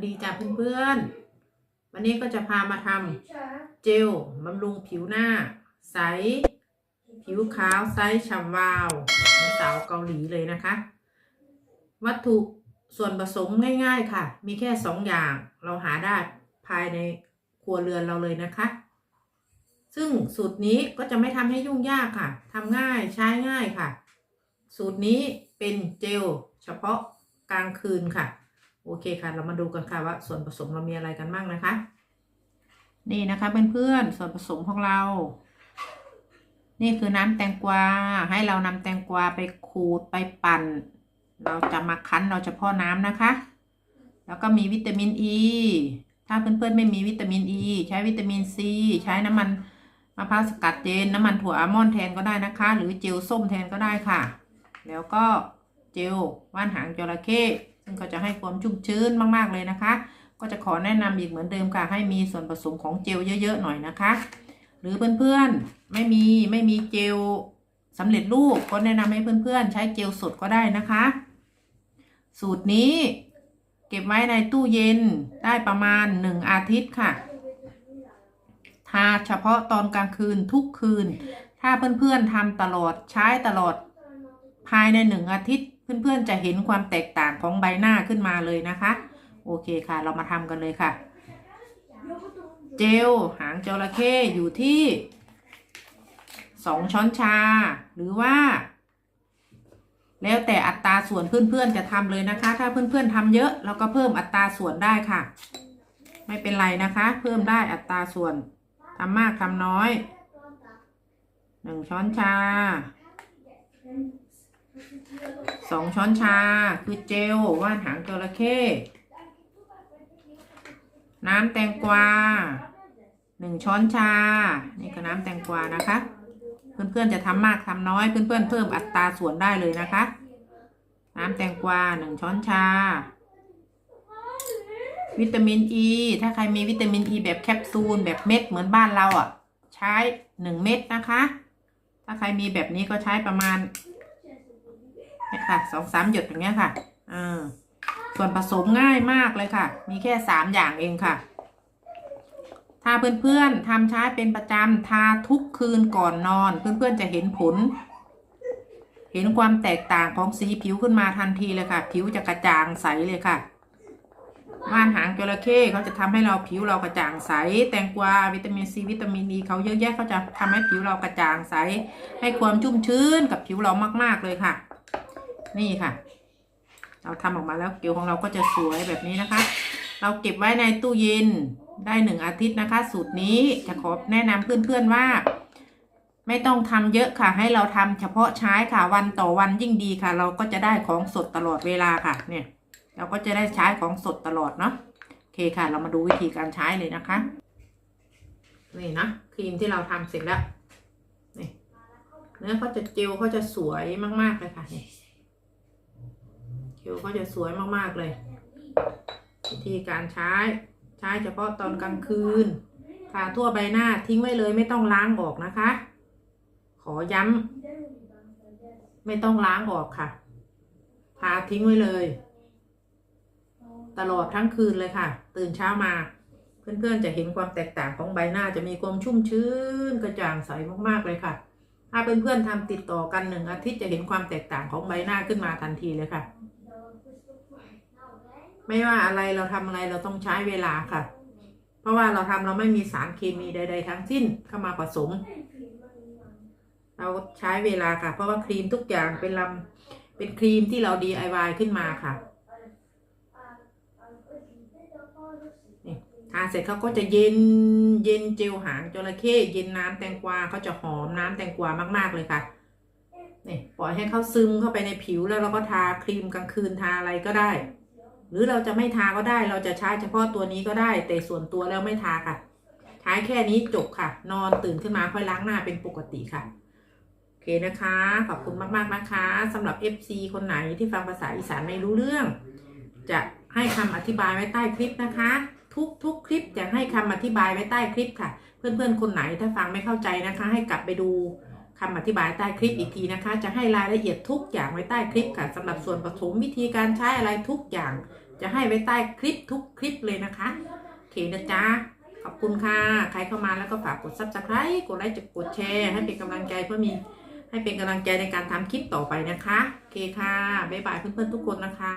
สดีจ้าเพื่อนๆ วันนี้ก็จะพามาทำเจลบำรุงผิวหน้า ใส ผิวขาวไซส์ฉ่ำวาวสาวเกาหลีเลยนะคะ วัตถุส่วนผสมง่ายๆค่ะ มีแค่สองอย่างเราหาได้ภายในครัวเรือนเราเลยนะคะ ซึ่งสูตรนี้ก็จะไม่ทำให้ยุ่งยากค่ะทำง่ายใช้ง่ายค่ะ สูตรนี้เป็นเจลเฉพาะกลางคืนค่ะ โอเคค่ะ เรามาดูกันค่ะว่าส่วนผสมเรามีอะไรกันบ้างนะคะ นี่นะคะเพื่อนๆส่วนผสมของเรา นี่คือน้ำแตงกวาให้เรานำแตงกวาไปขูดไปปั่น เราจะมาคั้นเราเฉพาะน้ำนะคะ แล้วก็มีวิตามินอ e, ีถ้าเพื่อนๆไม่มีวิตามินอ e, ีใช้วิตามินซีใช้น้ำมันมะพร้าวสกัดเจนน้ำมันถั่วอัลมอนด์แทนก็ได้นะคะ หรือเจลส้มแทนก็ได้ค่ะ แล้วก็เจลว่านหางจระเข้ ซึ่งก็จะให้ความชุ่มชื้นมากๆเลยนะคะ ก็จะขอแนะนำอีกเหมือนเดิมค่ะ ให้มีส่วนผสมของเจลเยอะ ๆ หน่อยนะคะ หรือเพื่อนๆไม่มีไม่มีเจลสำเร็จรูปก็แนะนำให้เพื่อนๆ ใช้เจลสดก็ได้นะคะ สูตรนี้เก็บไว้ในตู้เย็นได้ประมาณหนึ่งอาทิตย์ค่ะทาเฉพาะตอนกลางคืนทุกคืน ถ้าเพื่อนๆทำตลอดใช้ตลอดภายในหนึ่งอาทิตย์ เพื่อนๆจะเห็นความแตกต่างของใบหน้าขึ้นมาเลยนะคะ โอเคค่ะ เรามาทำกันเลยค่ะ เจลหางจระเข้อยู่ที่สองช้อนชา หรือว่า แล้วแต่อัตราส่วนเพื่อนๆจะทำเลยนะคะ ถ้าเพื่อนๆทำเยอะเราก็เพิ่มอัตราส่วนได้ค่ะ ไม่เป็นไรนะคะ เพิ่มได้อัตราส่วนทำมากทำน้อยหนึ่งช้อนชา สองช้อนชา คือเจลว่านหางจระเข้น้ำแตงกวาหนึ่งช้อนชา นี่คือน้ำแตงกวานะคะ เพื่อนๆจะทำมากทำน้อย เพื่อนๆเพิ่มอัตราส่วนได้เลยนะคะ น้ำแตงกวาหนึ่งช้อนชา วิตามินอ e, ีถ้าใครมีวิตามินอ e ีแบบแคปซูลแบบเม็ดเหมือนบ้านเราอะ ใช้หนึ่งเม็ดนะคะ ถ้าใครมีแบบนี้ก็ใช้ประมาณ นี่ค่ะสองสามหยดอย่างเงี้ยค่ะอ่าส่วนผสมง่ายมากเลยค่ะ มีแค่สามอย่างเองค่ะ ถ้าเพื่อนๆทำใช้เป็นประจำทาทุกคืนก่อนนอน เพื่อนๆจะเห็นผล เห็นความแตกต่างของสีผิวขึ้นมาทันทีเลยค่ะ ผิวจะกระจ่างใสเลยค่ะว่านหางจระเข้เขาจะทำให้เราผิวเรากระจ่างใส แตงกวาวิตามินซีวิตามินอีเขาเยอะแยะเขาจะทำให้ผิวเรากระจ่างใส ให้ความชุ่มชื้นกับผิวเรามาก ๆเลยค่ะ นี่ค่ะ เราทำออกมาแล้วผิวของเราก็จะสวยแบบนี้นะคะ เราเก็บไว้ในตู้เย็นได้หนึ่งอาทิตย์นะคะ สูตรนี้จะขอแนะนำเพื่อนๆว่า ไม่ต้องทำเยอะค่ะ ให้เราทำเฉพาะใช้ค่ะวันต่อวันยิ่งดีค่ะ เราก็จะได้ของสดตลอดเวลาค่ะ เนี่ย เราก็จะได้ใช้ของสดตลอดเนาะโอเคค่ะ เรามาดูวิธีการใช้เลยนะคะนี่นะครีมที่เราทำเสร็จแล้วนี่เนื้อเขาจะเจลเขาจะสวยมากๆเลยค่ะนี่ เจลเขาจะสวยมากๆเลย วิธีการใช้ ใช้เฉพาะตอนกลางคืนทาทั่วใบหน้าทิ้งไว้เลยไม่ต้องล้างออกนะคะ ขอย้ำไม่ต้องล้างออกค่ะทาทิ้งไว้เลย ตลอดทั้งคืนเลยค่ะ ตื่นเช้ามา เพื่อนๆจะเห็นความแตกต่างของใบหน้าจะมีความชุ่มชื้นกระจ่างใสมากๆเลยค่ะ ถ้าเพื่อนๆทำติดต่อกันหนึ่งอาทิตย์จะเห็นความแตกต่างของใบหน้าขึ้นมาทันทีเลยค่ะ ไม่ว่าอะไรเราทำอะไรเราต้องใช้เวลาค่ะ เพราะว่าเราทำเราไม่มีสารเคมีใด ๆ ทั้งสิ้นเข้ามาผสม เราใช้เวลาค่ะ เพราะว่าครีมทุกอย่างเป็นลำเป็นครีมที่เรา DIY ขึ้นมาค่ะทาเสร็จเขาก็จะเย็นเย็นเจลหางจระเข้เย็นน้ำแตงกวาเขาจะหอมน้ำแตงกวามาก ๆเลยค่ะนี่ปล่อยให้เขาซึมเข้าไปในผิวแล้วเราก็ทาครีมกลางคืนทาอะไรก็ได้ หรือเราจะไม่ทาก็ได้ เราจะใช้เฉพาะตัวนี้ก็ได้ แต่ส่วนตัวแล้วไม่ทาค่ะ ใช้แค่นี้จบค่ะ นอนตื่นขึ้นมาค่อยล้างหน้าเป็นปกติค่ะ โอเคนะคะ ขอบคุณมากๆนะคะสำหรับ FC คนไหนที่ฟังภาษาอีสานไม่รู้เรื่อง จะให้คำอธิบายไว้ใต้คลิปนะคะ ทุกทุกคลิปจะให้คำอธิบายไว้ใต้คลิปค่ะ เพื่อนๆคนไหนถ้าฟังไม่เข้าใจนะคะ ให้กลับไปดู คำอธิบายใต้คลิปอีกทีนะคะ จะให้รายละเอียดทุกอย่างไว้ใต้คลิปค่ะสำหรับส่วนผสมวิธีการใช้อะไรทุกอย่าง จะให้ไว้ใต้คลิปทุกคลิปเลยนะคะโอเคนะจ๊ะขอบคุณค่ะ ใครเข้ามาแล้วก็ฝากกด subscribe กดไลค์กดแชร์ให้เป็นกำลังใจเพื่อมีให้เป็นกำลังใจในการทำคลิปต่อไปนะคะ โอเคค่ะ บ๊ายบายเพื่อนๆทุกคนนะคะ